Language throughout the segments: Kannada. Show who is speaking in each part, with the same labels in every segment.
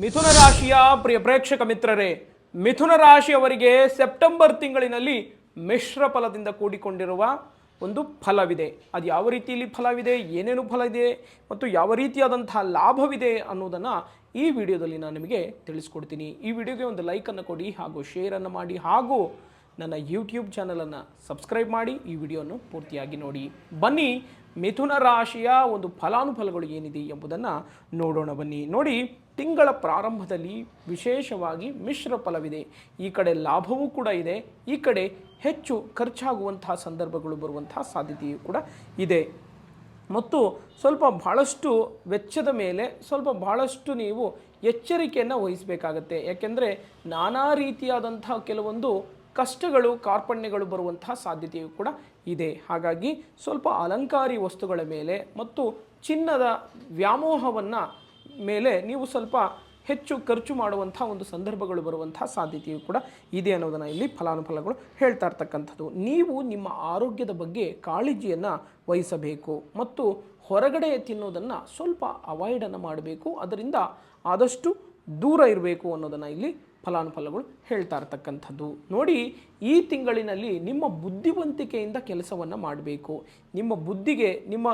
Speaker 1: ಮಿಥುನ ರಾಶಿಯ ಪ್ರಿಯ ಪ್ರೇಕ್ಷಕ ಮಿತ್ರರೇ, ಮಿಥುನ ರಾಶಿಯವರಿಗೆ ಸೆಪ್ಟೆಂಬರ್ ತಿಂಗಳಿನಲ್ಲಿ ಮಿಶ್ರ ಫಲದಿಂದ ಕೂಡಿಕೊಂಡಿರುವ ಒಂದು ಫಲವಿದೆ. ಅದು ಯಾವ ರೀತಿಯಲ್ಲಿ ಫಲವಿದೆ, ಏನೇನು ಫಲ ಇದೆ ಮತ್ತು ಯಾವ ರೀತಿಯಾದಂತಹ ಲಾಭವಿದೆ ಅನ್ನೋದನ್ನು ಈ ವಿಡಿಯೋದಲ್ಲಿ ನಾನು ನಿಮಗೆ ತಿಳಿಸ್ಕೊಡ್ತೀನಿ. ಈ ವಿಡಿಯೋಗೆ ಒಂದು ಲೈಕನ್ನು ಕೊಡಿ ಹಾಗೂ ಶೇರನ್ನು ಮಾಡಿ ಹಾಗೂ ನನ್ನ ಯೂಟ್ಯೂಬ್ ಚಾನಲನ್ನು ಸಬ್ಸ್ಕ್ರೈಬ್ ಮಾಡಿ ಈ ವಿಡಿಯೋವನ್ನು ಪೂರ್ತಿಯಾಗಿ ನೋಡಿ. ಬನ್ನಿ, ಮಿಥುನ ರಾಶಿಯ ಒಂದು ಫಲಾನುಫಲಗಳು ಏನಿದೆ ಎಂಬುದನ್ನು ನೋಡೋಣ ಬನ್ನಿ. ನೋಡಿ ತಿಂಗಳ ಪ್ರಾರಂಭದಲ್ಲಿ ವಿಶೇಷವಾಗಿ ಮಿಶ್ರ ಫಲವಿದೆ. ಈ ಕಡೆ ಲಾಭವೂ ಕೂಡ ಇದೆ. ಈ ಕಡೆ ಹೆಚ್ಚು ಖರ್ಚಾಗುವಂತಹ ಸಂದರ್ಭಗಳು ಬರುವಂತಹ ಸಾಧ್ಯತೆಯೂ ಕೂಡ ಇದೆ. ಮತ್ತು ಸ್ವಲ್ಪ ಬಹಳಷ್ಟು ವೆಚ್ಚದ ಮೇಲೆ ಸ್ವಲ್ಪ ಬಹಳಷ್ಟು ನೀವು ಎಚ್ಚರಿಕೆಯನ್ನು ವಹಿಸಬೇಕಾಗತ್ತೆ. ಯಾಕೆಂದರೆ ನಾನಾ ರೀತಿಯಾದಂಥ ಕೆಲವೊಂದು ಕಷ್ಟಗಳು, ಕಾರ್ಪಣ್ಯಗಳು ಬರುವಂತಹ ಸಾಧ್ಯತೆಯು ಕೂಡ ಇದೆ. ಹಾಗಾಗಿ ಸ್ವಲ್ಪ ಅಲಂಕಾರಿ ವಸ್ತುಗಳ ಮೇಲೆ ಮತ್ತು ಚಿನ್ನದ ವ್ಯಾಮೋಹವನ್ನು ಮೇಲೆ ನೀವು ಸ್ವಲ್ಪ ಹೆಚ್ಚು ಖರ್ಚು ಮಾಡುವಂಥ ಒಂದು ಸಂದರ್ಭಗಳು ಬರುವಂಥ ಸಾಧ್ಯತೆಯು ಕೂಡ ಇದೆ ಅನ್ನೋದನ್ನು ಇಲ್ಲಿ ಫಲಾನುಫಲಗಳು ಹೇಳ್ತಾ ಇರ್ತಕ್ಕಂಥದ್ದು. ನೀವು ನಿಮ್ಮ ಆರೋಗ್ಯದ ಬಗ್ಗೆ ಕಾಳಜಿಯನ್ನು ವಹಿಸಬೇಕು ಮತ್ತು ಹೊರಗಡೆ ತಿನ್ನೋದನ್ನು ಸ್ವಲ್ಪ ಅವಾಯ್ಡನ್ನು ಮಾಡಬೇಕು. ಅದರಿಂದ ಆದಷ್ಟು ದೂರ ಇರಬೇಕು ಅನ್ನೋದನ್ನು ಇಲ್ಲಿ ಫಲಾನುಫಲಗಳು ಹೇಳ್ತಾ ಇರ್ತಕ್ಕಂಥದ್ದು. ನೋಡಿ, ಈ ತಿಂಗಳಿನಲ್ಲಿ ನಿಮ್ಮ ಬುದ್ಧಿವಂತಿಕೆಯಿಂದ ಕೆಲಸವನ್ನು ಮಾಡಬೇಕು. ನಿಮ್ಮ ಬುದ್ಧಿಗೆ ನಿಮ್ಮ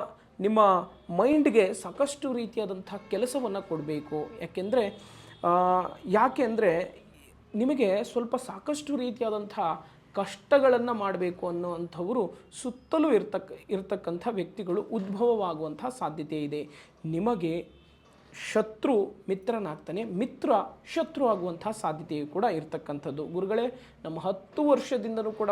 Speaker 1: ನಿಮ್ಮ ಮೈಂಡ್ಗೆ ಸಾಕಷ್ಟು ರೀತಿಯಾದಂಥ ಕೆಲಸವನ್ನು ಕೊಡಬೇಕು. ಯಾಕೆಂದರೆ ಯಾಕೆ ಅಂದರೆ ನಿಮಗೆ ಸ್ವಲ್ಪ ಸಾಕಷ್ಟು ರೀತಿಯಾದಂಥ ಕಷ್ಟಗಳನ್ನು ಮಾಡಬೇಕು ಅನ್ನೋವಂಥವರು ಸುತ್ತಲೂ ಇರ್ತಕ್ಕ ಇರ್ತಕ್ಕಂಥ ವ್ಯಕ್ತಿಗಳು ಉದ್ಭವವಾಗುವಂಥ ಸಾಧ್ಯತೆ ಇದೆ. ನಿಮಗೆ ಶತ್ರು ಮಿತ್ರನಾಗ್ತಾನೆ, ಮಿತ್ರ ಶತ್ರು ಆಗುವಂಥ ಸಾಧ್ಯತೆಯು ಕೂಡ ಇರ್ತಕ್ಕಂಥದ್ದು. ಗುರುಗಳೇ, ನಮ್ಮ ಹತ್ತು ವರ್ಷದಿಂದಲೂ ಕೂಡ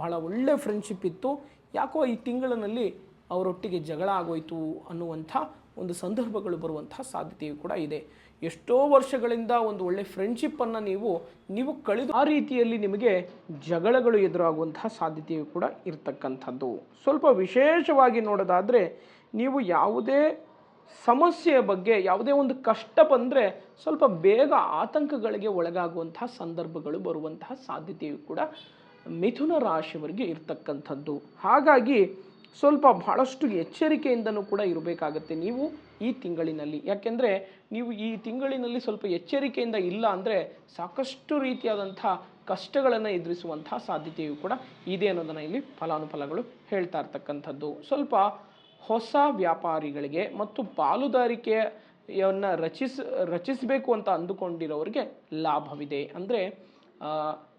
Speaker 1: ಬಹಳ ಒಳ್ಳೆ ಫ್ರೆಂಡ್ಶಿಪ್ ಇತ್ತು. ಯಾಕೋ ಈ ತಿಂಗಳಿನಲ್ಲಿ ಅವರೊಟ್ಟಿಗೆ ಜಗಳ ಆಗೋಯ್ತು ಅನ್ನುವಂಥ ಒಂದು ಸಂದರ್ಭಗಳು ಬರುವಂಥ ಸಾಧ್ಯತೆಯು ಕೂಡ ಇದೆ. ಎಷ್ಟೋ ವರ್ಷಗಳಿಂದ ಒಂದು ಒಳ್ಳೆ ಫ್ರೆಂಡ್ಶಿಪ್ಪನ್ನು ನೀವು ನೀವು ಕಳೆದು ಆ ರೀತಿಯಲ್ಲಿ ನಿಮಗೆ ಜಗಳಗಳು ಎದುರಾಗುವಂತಹ ಸಾಧ್ಯತೆಯು ಕೂಡ ಇರತಕ್ಕಂಥದ್ದು. ಸ್ವಲ್ಪ ವಿಶೇಷವಾಗಿ ನೋಡೋದಾದರೆ, ನೀವು ಯಾವುದೇ ಸಮಸ್ಯೆಯ ಬಗ್ಗೆ, ಯಾವುದೇ ಒಂದು ಕಷ್ಟ ಬಂದರೆ ಸ್ವಲ್ಪ ಬೇಗ ಆತಂಕಗಳಿಗೆ ಒಳಗಾಗುವಂತಹ ಸಂದರ್ಭಗಳು ಬರುವಂತಹ ಸಾಧ್ಯತೆಯು ಕೂಡ ಮಿಥುನ ರಾಶಿಯವರಿಗೆ ಇರ್ತಕ್ಕಂಥದ್ದು. ಹಾಗಾಗಿ ಸ್ವಲ್ಪ ಬಹಳಷ್ಟು ಎಚ್ಚರಿಕೆಯಿಂದನೂ ಕೂಡ ಇರಬೇಕಾಗತ್ತೆ ನೀವು ಈ ತಿಂಗಳಿನಲ್ಲಿ. ಯಾಕೆಂದರೆ ನೀವು ಈ ತಿಂಗಳಿನಲ್ಲಿ ಸ್ವಲ್ಪ ಎಚ್ಚರಿಕೆಯಿಂದ ಇಲ್ಲ ಅಂದರೆ ಸಾಕಷ್ಟು ರೀತಿಯಾದಂಥ ಕಷ್ಟಗಳನ್ನು ಎದುರಿಸುವಂತಹ ಸಾಧ್ಯತೆಯು ಕೂಡ ಇದೆ ಅನ್ನೋದನ್ನು ಇಲ್ಲಿ ಫಲಾನುಫಲಗಳು ಹೇಳ್ತಾ ಇರ್ತಕ್ಕಂಥದ್ದು. ಸ್ವಲ್ಪ ಹೊಸ ವ್ಯಾಪಾರಿಗಳಿಗೆ ಮತ್ತು ಪಾಲುದಾರಿಕೆಯನ್ನು ರಚಿಸ್, ರಚಿಸಬೇಕು ಅಂತ ಅಂದುಕೊಂಡಿರೋರಿಗೆ ಲಾಭವಿದೆ. ಅಂದರೆ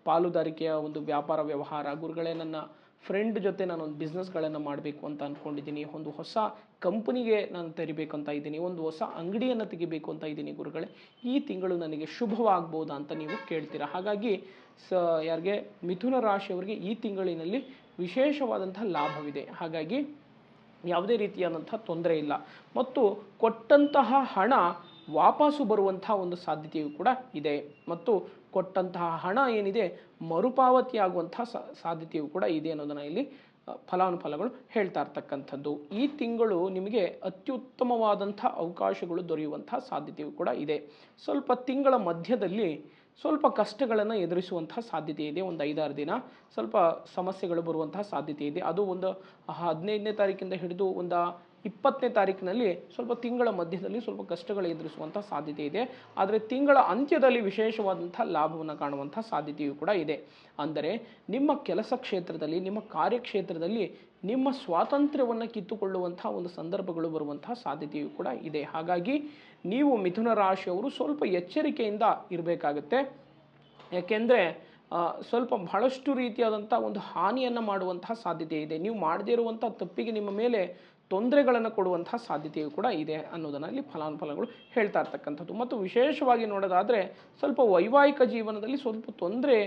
Speaker 1: ಪಾಲುದಾರಿಕೆಯ ಒಂದು ವ್ಯಾಪಾರ ವ್ಯವಹಾರ, ಗುರುಗಳೇ ನನ್ನ ಫ್ರೆಂಡ್ ಜೊತೆ ನಾನೊಂದು ಬಿಸ್ನೆಸ್ಗಳನ್ನು ಮಾಡಬೇಕು ಅಂತ ಅಂದ್ಕೊಂಡಿದ್ದೀನಿ ಒಂದು ಹೊಸ ಕಂಪನಿಗೆ ನಾನು ತೆರಿಬೇಕು ಅಂತ ಇದ್ದೀನಿ. ಒಂದು ಹೊಸ ಅಂಗಡಿಯನ್ನು ತೆಗಿಬೇಕು ಅಂತ ಇದ್ದೀನಿ ಗುರುಗಳೇ. ಈ ತಿಂಗಳು ನನಗೆ ಶುಭವಾಗ್ಬೋದಾ ಅಂತ ನೀವು ಕೇಳ್ತೀರಾ. ಹಾಗಾಗಿ ಸ, ಯಾರಿಗೆ? ಮಿಥುನ ರಾಶಿಯವರಿಗೆ ಈ ತಿಂಗಳಿನಲ್ಲಿ ವಿಶೇಷವಾದಂತಹ ಲಾಭವಿದೆ. ಹಾಗಾಗಿ ಯಾವುದೇ ರೀತಿಯಾದಂಥ ತೊಂದರೆ ಇಲ್ಲ. ಮತ್ತು ಕೊಟ್ಟಂತಹ ಹಣ ವಾಪಸ್ಸು ಬರುವಂಥ ಒಂದು ಸಾಧ್ಯತೆಯು ಕೂಡ ಇದೆ. ಮತ್ತು ಕೊಟ್ಟಂತಹ ಹಣ ಏನಿದೆ ಮರುಪಾವತಿಯಾಗುವಂಥ ಸಾ- ಸಾಧ್ಯತೆಯು ಕೂಡ ಇದೆ ಅನ್ನೋದನ್ನು ಇಲ್ಲಿ ಫಲಾನುಫಲಗಳು ಹೇಳ್ತಾ ಇರ್ತಕ್ಕಂಥದ್ದು. ಈ ತಿಂಗಳು ನಿಮಗೆ ಅತ್ಯುತ್ತಮವಾದಂಥ ಅವಕಾಶಗಳು ದೊರೆಯುವಂಥ ಸಾಧ್ಯತೆಯೂ ಕೂಡ ಇದೆ. ಸ್ವಲ್ಪ ತಿಂಗಳ ಮಧ್ಯದಲ್ಲಿ ಸ್ವಲ್ಪ ಕಷ್ಟಗಳನ್ನು ಎದುರಿಸುವಂತಹ ಸಾಧ್ಯತೆ ಇದೆ. ಒಂದು ಐದಾರು ದಿನ ಸ್ವಲ್ಪ ಸಮಸ್ಯೆಗಳು ಬರುವಂತಹ ಸಾಧ್ಯತೆ ಇದೆ. ಅದು ಒಂದು ಹದಿನೈದನೇ ತಾರೀಕಿಂದ ಹಿಡಿದು ಒಂದು ಇಪ್ಪತ್ತನೇ ತಾರೀಕಿನಲ್ಲಿ ಸ್ವಲ್ಪ ತಿಂಗಳ ಮಧ್ಯದಲ್ಲಿ ಸ್ವಲ್ಪ ಕಷ್ಟಗಳು ಎದುರಿಸುವಂಥ ಸಾಧ್ಯತೆ ಇದೆ. ಆದರೆ ತಿಂಗಳ ಅಂತ್ಯದಲ್ಲಿ ವಿಶೇಷವಾದಂಥ ಲಾಭವನ್ನು ಕಾಣುವಂಥ ಸಾಧ್ಯತೆಯೂ ಕೂಡ ಇದೆ. ಅಂದರೆ ನಿಮ್ಮ ಕೆಲಸ ಕ್ಷೇತ್ರದಲ್ಲಿ, ನಿಮ್ಮ ಕಾರ್ಯಕ್ಷೇತ್ರದಲ್ಲಿ ನಿಮ್ಮ ಸ್ವಾತಂತ್ರ್ಯವನ್ನು ಕಿತ್ತುಕೊಳ್ಳುವಂಥ ಒಂದು ಸಂದರ್ಭಗಳು ಬರುವಂತಹ ಸಾಧ್ಯತೆಯೂ ಕೂಡ ಇದೆ. ಹಾಗಾಗಿ ನೀವು ಮಿಥುನ ರಾಶಿಯವರು ಸ್ವಲ್ಪ ಎಚ್ಚರಿಕೆಯಿಂದ ಇರಬೇಕಾಗತ್ತೆ. ಯಾಕೆಂದರೆ ಸ್ವಲ್ಪ ಬಹಳಷ್ಟು ರೀತಿಯಾದಂಥ ಒಂದು ಹಾನಿಯನ್ನು ಮಾಡುವಂತಹ ಸಾಧ್ಯತೆ ಇದೆ. ನೀವು ಮಾಡದೇ ಇರುವಂಥ ತಪ್ಪಿಗೆ ನಿಮ್ಮ ಮೇಲೆ ತೊಂದರೆಗಳನ್ನು ಕೊಡುವಂತಹ ಸಾಧ್ಯತೆಯು ಕೂಡ ಇದೆ ಅನ್ನೋದನ್ನು ಇಲ್ಲಿ ಫಲಾನುಫಲಗಳು ಹೇಳ್ತಾ ಇರ್ತಕ್ಕಂಥದ್ದು. ಮತ್ತು ವಿಶೇಷವಾಗಿ ನೋಡೋದಾದರೆ ಸ್ವಲ್ಪ ವೈವಾಹಿಕ ಜೀವನದಲ್ಲಿ ಸ್ವಲ್ಪ ತೊಂದರೆ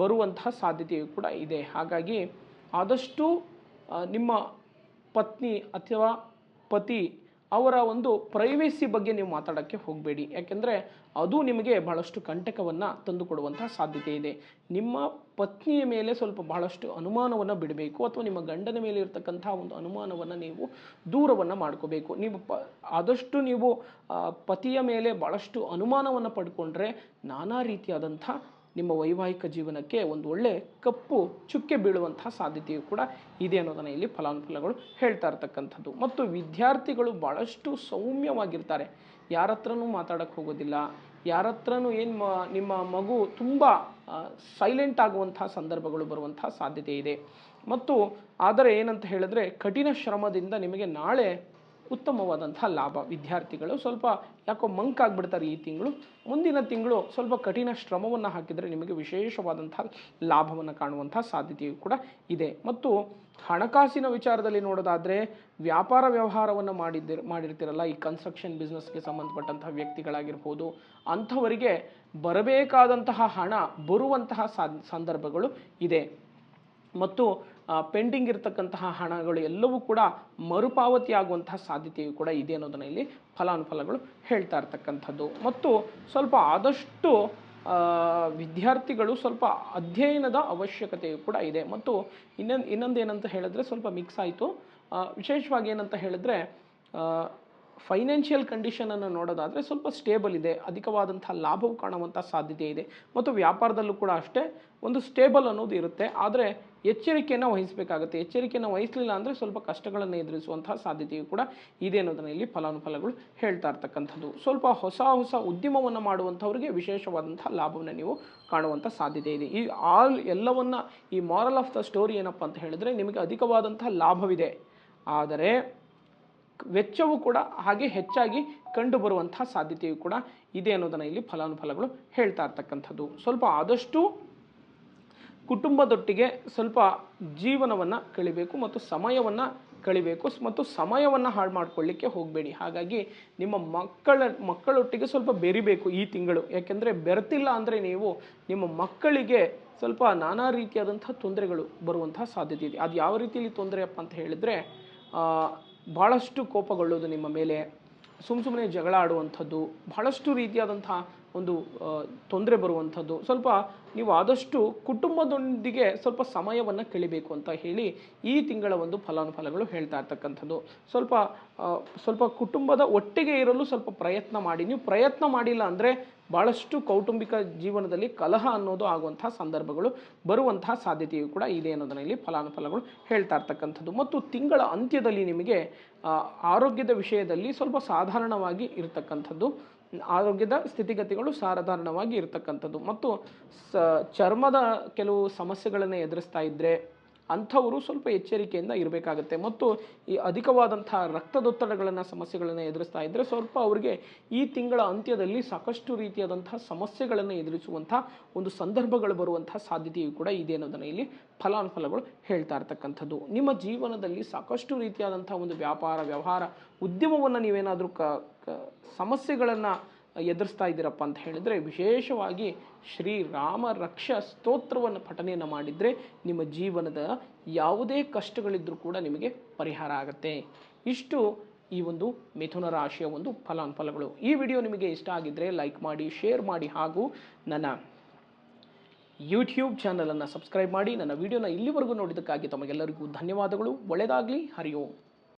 Speaker 1: ಬರುವಂತಹ ಸಾಧ್ಯತೆಯು ಕೂಡ ಇದೆ. ಹಾಗಾಗಿ ಆದಷ್ಟು ನಿಮ್ಮ ಪತ್ನಿ ಅಥವಾ ಪತಿ ಅವರ ಒಂದು ಪ್ರೈವೇಸಿ ಬಗ್ಗೆ ನೀವು ಮಾತಾಡೋಕ್ಕೆ ಹೋಗಬೇಡಿ. ಯಾಕೆಂದರೆ ಅದು ನಿಮಗೆ ಬಹಳಷ್ಟು ಕಂಟಕವನ್ನು ತಂದುಕೊಡುವಂತಹ ಸಾಧ್ಯತೆ ಇದೆ. ನಿಮ್ಮ ಪತ್ನಿಯ ಮೇಲೆ ಸ್ವಲ್ಪ ಬಹಳಷ್ಟು ಅನುಮಾನವನ್ನು ಬಿಡಬೇಕು ಅಥವಾ ನಿಮ್ಮ ಗಂಡನ ಮೇಲೆ ಇರತಕ್ಕಂಥ ಒಂದು ಅನುಮಾನವನ್ನು ನೀವು ದೂರವನ್ನು ಮಾಡ್ಕೋಬೇಕು. ನೀವು ಪ, ಆದಷ್ಟು ನೀವು ಪತಿಯ ಮೇಲೆ ಭಾಳಷ್ಟು ಅನುಮಾನವನ್ನು ಪಡ್ಕೊಂಡ್ರೆ ನಾನಾ ರೀತಿಯಾದಂಥ ನಿಮ್ಮ ವೈವಾಹಿಕ ಜೀವನಕ್ಕೆ ಒಂದು ಒಳ್ಳೆ ಕಪ್ಪು ಚುಕ್ಕೆ ಬೀಳುವಂತಹ ಸಾಧ್ಯತೆಯು ಕೂಡ ಇದೆ ಅನ್ನೋದನ್ನು ಇಲ್ಲಿ ಫಲಾನುಫಲಗಳು ಹೇಳ್ತಾ ಇರ್ತಕ್ಕಂಥದ್ದು. ಮತ್ತು ವಿದ್ಯಾರ್ಥಿಗಳು ಭಾಳಷ್ಟು ಸೌಮ್ಯವಾಗಿರ್ತಾರೆ. ಯಾರ ಹತ್ರನೂ ಮಾತಾಡಕ್ಕೆ ಹೋಗೋದಿಲ್ಲ. ಯಾರ ಹತ್ರನೂ ಏನು ನಿಮ್ಮ ಮಗು ತುಂಬ ಸೈಲೆಂಟ್ ಆಗುವಂತಹ ಸಂದರ್ಭಗಳು ಬರುವಂತಹ ಸಾಧ್ಯತೆ ಇದೆ. ಮತ್ತು ಆದರೆ ಏನಂತ ಹೇಳಿದ್ರೆ ಕಠಿಣ ಶ್ರಮದಿಂದ ನಿಮಗೆ ನಾಳೆ ಉತ್ತಮವಾದಂಥ ಲಾಭ. ವಿದ್ಯಾರ್ಥಿಗಳು ಸ್ವಲ್ಪ ಯಾಕೋ ಮಂಕ್ ಆಗಿಬಿಡ್ತಾರೆ ಈ ತಿಂಗಳು. ಮುಂದಿನ ತಿಂಗಳು ಸ್ವಲ್ಪ ಕಠಿಣ ಶ್ರಮವನ್ನು ಹಾಕಿದರೆ ನಿಮಗೆ ವಿಶೇಷವಾದಂಥ ಲಾಭವನ್ನು ಕಾಣುವಂಥ ಸಾಧ್ಯತೆಯು ಕೂಡ ಇದೆ. ಮತ್ತು ಹಣಕಾಸಿನ ವಿಚಾರದಲ್ಲಿ ನೋಡೋದಾದರೆ ವ್ಯಾಪಾರ ವ್ಯವಹಾರವನ್ನು ಮಾಡಿದ್ದಿರ್, ಮಾಡಿರ್ತಿರಲ್ಲ, ಈ ಕನ್ಸ್ಟ್ರಕ್ಷನ್ ಬಿಸ್ನೆಸ್ಗೆ ಸಂಬಂಧಪಟ್ಟಂತಹ ವ್ಯಕ್ತಿಗಳಾಗಿರ್ಬೋದು. ಅಂಥವರಿಗೆ ಬರಬೇಕಾದಂತಹ ಹಣ ಬರುವಂತಹ ಸಂದರ್ಭಗಳು ಇದೆ. ಮತ್ತು ಪೆಂಡಿಂಗ್ ಇರತಕ್ಕಂತಹ ಹಣಗಳು ಎಲ್ಲವೂ ಕೂಡ ಮರುಪಾವತಿ ಆಗುವಂತಹ ಸಾಧ್ಯತೆಯು ಕೂಡ ಇದೆ ಅನ್ನೋದನ್ನ ಇಲ್ಲಿ ಫಲಾನುಫಲಗಳು ಹೇಳ್ತಾ ಇರ್ತಕ್ಕಂಥದ್ದು. ಮತ್ತು ಸ್ವಲ್ಪ ಆದಷ್ಟು ವಿದ್ಯಾರ್ಥಿಗಳು ಸ್ವಲ್ಪ ಅಧ್ಯಯನದ ಅವಶ್ಯಕತೆಯು ಕೂಡ ಇದೆ. ಮತ್ತು ಇನ್ನೊಂದು ಇನ್ನೊಂದು ಏನಂತ ಹೇಳಿದ್ರೆ ಸ್ವಲ್ಪ ಮಿಕ್ಸ್ ಆಯಿತು. ವಿಶೇಷವಾಗಿ ಏನಂತ ಹೇಳಿದ್ರೆ ಫೈನಾನ್ಷಿಯಲ್ ಕಂಡೀಷನನ್ನು ನೋಡೋದಾದರೆ ಸ್ವಲ್ಪ ಸ್ಟೇಬಲ್ ಇದೆ ಅಧಿಕವಾದಂಥ ಲಾಭವು ಕಾಣುವಂಥ ಸಾಧ್ಯತೆ ಇದೆ. ಮತ್ತು ವ್ಯಾಪಾರದಲ್ಲೂ ಕೂಡ ಅಷ್ಟೇ, ಒಂದು ಸ್ಟೇಬಲ್ ಅನ್ನೋದು ಇರುತ್ತೆ. ಆದರೆ ಎಚ್ಚರಿಕೆಯನ್ನು ವಹಿಸಬೇಕಾಗುತ್ತೆ. ಎಚ್ಚರಿಕೆಯನ್ನು ವಹಿಸಲಿಲ್ಲ ಅಂದರೆ ಸ್ವಲ್ಪ ಕಷ್ಟಗಳನ್ನು ಎದುರಿಸುವಂತಹ ಸಾಧ್ಯತೆಯು ಕೂಡ ಇದೆ ಅನ್ನೋದನ್ನು ಇಲ್ಲಿ ಫಲಾನುಫಲಗಳು ಹೇಳ್ತಾ ಇರ್ತಕ್ಕಂಥದ್ದು. ಸ್ವಲ್ಪ ಹೊಸ ಹೊಸ ಉದ್ಯಮವನ್ನು ಮಾಡುವಂಥವ್ರಿಗೆ ವಿಶೇಷವಾದಂಥ ಲಾಭವನ್ನು ನೀವು ಕಾಣುವಂಥ ಸಾಧ್ಯತೆ ಇದೆ. ಈ ಆಲ್ ಎಲ್ಲವನ್ನ, ಈ ಮಾರಲ್ ಆಫ್ ದ ಸ್ಟೋರಿ ಏನಪ್ಪ ಅಂತ ಹೇಳಿದ್ರೆ ನಿಮಗೆ ಅಧಿಕವಾದಂಥ ಲಾಭವಿದೆ. ಆದರೆ ವೆಚ್ಚವು ಕೂಡ ಹಾಗೆ ಹೆಚ್ಚಾಗಿ ಕಂಡು ಬರುವಂತಹ ಸಾಧ್ಯತೆಯು ಕೂಡ ಇದೆ ಅನ್ನೋದನ್ನು ಇಲ್ಲಿ ಫಲಾನುಫಲಗಳು ಹೇಳ್ತಾ ಇರ್ತಕ್ಕಂಥದ್ದು. ಸ್ವಲ್ಪ ಆದಷ್ಟು ಕುಟುಂಬದೊಟ್ಟಿಗೆ ಸ್ವಲ್ಪ ಜೀವನವನ್ನು ಕಳಿಬೇಕು ಮತ್ತು ಸಮಯವನ್ನು ಕಳಿಬೇಕು ಮತ್ತು ಸಮಯವನ್ನು ಹಾಳು ಮಾಡ್ಕೊಳ್ಳಿಕ್ಕೆ ಹೋಗಬೇಡಿ. ಹಾಗಾಗಿ ನಿಮ್ಮ ಮಕ್ಕಳ, ಮಕ್ಕಳೊಟ್ಟಿಗೆ ಸ್ವಲ್ಪ ಬೆರಿಬೇಕು ಈ ತಿಂಗಳು. ಯಾಕೆಂದರೆ ಬೆರೆತಿಲ್ಲ ಅಂದರೆ ನೀವು ನಿಮ್ಮ ಮಕ್ಕಳಿಗೆ ಸ್ವಲ್ಪ ನಾನಾ ರೀತಿಯಾದಂಥ ತೊಂದರೆಗಳು ಬರುವಂತಹ ಸಾಧ್ಯತೆ ಇದೆ. ಅದು ಯಾವ ರೀತಿಯಲ್ಲಿ ತೊಂದರೆಯಪ್ಪ ಅಂತ ಹೇಳಿದರೆ ಭಾಳಷ್ಟು ಕೋಪಗೊಳ್ಳೋದು ನಿಮ್ಮ ಮೇಲೆ. ಸುಮ್ಮ ಸುಮ್ಮನೆ ಜಗಳ ಆಡುವಂಥದ್ದು ಬಹಳಷ್ಟು ರೀತಿಯಾದಂಥ ಒಂದು ತೊಂದರೆ ಬರುವಂಥದ್ದು. ಸ್ವಲ್ಪ ನೀವು ಆದಷ್ಟು ಕುಟುಂಬದೊಂದಿಗೆ ಸ್ವಲ್ಪ ಸಮಯವನ್ನು ಕಳಿಬೇಕು ಅಂತ ಹೇಳಿ ಈ ತಿಂಗಳ ಒಂದು ಫಲಾನುಫಲಗಳು ಹೇಳ್ತಾ ಇರ್ತಕ್ಕಂಥದ್ದು. ಸ್ವಲ್ಪ ಸ್ವಲ್ಪ ಕುಟುಂಬದ ಒಟ್ಟಿಗೆ ಇರಲು ಸ್ವಲ್ಪ ಪ್ರಯತ್ನ ಮಾಡಿ. ನೀವು ಪ್ರಯತ್ನ ಮಾಡಿಲ್ಲ ಅಂದರೆ ಭಾಳಷ್ಟು ಕೌಟುಂಬಿಕ ಜೀವನದಲ್ಲಿ ಕಲಹ ಅನ್ನೋದು ಆಗುವಂತಹ ಸಂದರ್ಭಗಳು ಬರುವಂತಹ ಸಾಧ್ಯತೆಯು ಕೂಡ ಇದೆ ಅನ್ನೋದನ್ನ ಇಲ್ಲಿ ಫಲಾನುಫಲಗಳು ಹೇಳ್ತಾ ಇರ್ತಕ್ಕಂಥದ್ದು. ಮತ್ತು ತಿಂಗಳ ಅಂತ್ಯದಲ್ಲಿ ನಿಮಗೆ ಆರೋಗ್ಯದ ವಿಷಯದಲ್ಲಿ ಸ್ವಲ್ಪ ಸಾಧಾರಣವಾಗಿ ಇರತಕ್ಕಂಥದ್ದು. ಆರೋಗ್ಯದ ಸ್ಥಿತಿಗತಿಗಳು ಸಾಧಾರಣವಾಗಿ ಇರತಕ್ಕಂಥದ್ದು. ಮತ್ತು ಸ ಚರ್ಮದ ಕೆಲವು ಸಮಸ್ಯೆಗಳನ್ನು ಎದುರಿಸ್ತಾ ಇದ್ದರೆ ಅಂಥವರು ಸ್ವಲ್ಪ ಎಚ್ಚರಿಕೆಯಿಂದ ಇರಬೇಕಾಗುತ್ತೆ. ಮತ್ತು ಈ ಅಧಿಕವಾದಂಥ ರಕ್ತದೊತ್ತಡಗಳನ್ನು, ಸಮಸ್ಯೆಗಳನ್ನು ಎದುರಿಸ್ತಾ ಇದ್ದರೆ ಸ್ವಲ್ಪ ಅವರಿಗೆ ಈ ತಿಂಗಳ ಅಂತ್ಯದಲ್ಲಿ ಸಾಕಷ್ಟು ರೀತಿಯಾದಂಥ ಸಮಸ್ಯೆಗಳನ್ನು ಎದುರಿಸುವಂಥ ಒಂದು ಸಂದರ್ಭಗಳು ಬರುವಂಥ ಸಾಧ್ಯತೆಯು ಕೂಡ ಇದೆ ಅನ್ನೋದನ್ನು ಇಲ್ಲಿ ಫಲಾನುಫಲಗಳು ಹೇಳ್ತಾ ಇರ್ತಕ್ಕಂಥದ್ದು. ನಿಮ್ಮ ಜೀವನದಲ್ಲಿ ಸಾಕಷ್ಟು ರೀತಿಯಾದಂಥ ಒಂದು ವ್ಯಾಪಾರ, ವ್ಯವಹಾರ ಉದ್ಯಮವನ್ನು ನೀವೇನಾದರೂ ಕ, ಸಮಸ್ಯೆಗಳನ್ನು ಎದುರಿಸ್ತಾ ಇದ್ದೀರಪ್ಪ ಅಂತ ಹೇಳಿದರೆ, ವಿಶೇಷವಾಗಿ ಶ್ರೀರಾಮ ರಕ್ಷ ಸ್ತೋತ್ರವನ್ನು ಪಠನೆಯನ್ನು ಮಾಡಿದರೆ ನಿಮ್ಮ ಜೀವನದ ಯಾವುದೇ ಕಷ್ಟಗಳಿದ್ದರೂ ಕೂಡ ನಿಮಗೆ ಪರಿಹಾರ ಆಗುತ್ತೆ. ಇಷ್ಟು ಈ ಒಂದು ಮಿಥುನ ರಾಶಿಯ ಒಂದು ಫಲಾನುಫಲಗಳು. ಈ ವಿಡಿಯೋ ನಿಮಗೆ ಇಷ್ಟ ಆಗಿದ್ದರೆ ಲೈಕ್ ಮಾಡಿ, ಶೇರ್ ಮಾಡಿ ಹಾಗೂ ನನ್ನ ಯೂಟ್ಯೂಬ್ ಚಾನಲನ್ನು ಸಬ್ಸ್ಕ್ರೈಬ್ ಮಾಡಿ. ನನ್ನ ವಿಡಿಯೋನ ಇಲ್ಲಿವರೆಗೂ ನೋಡಿದ್ದಕ್ಕಾಗಿ ತಮಗೆಲ್ಲರಿಗೂ ಧನ್ಯವಾದಗಳು. ಒಳ್ಳೆಯದಾಗಲಿ. ಹರಿಯೋ.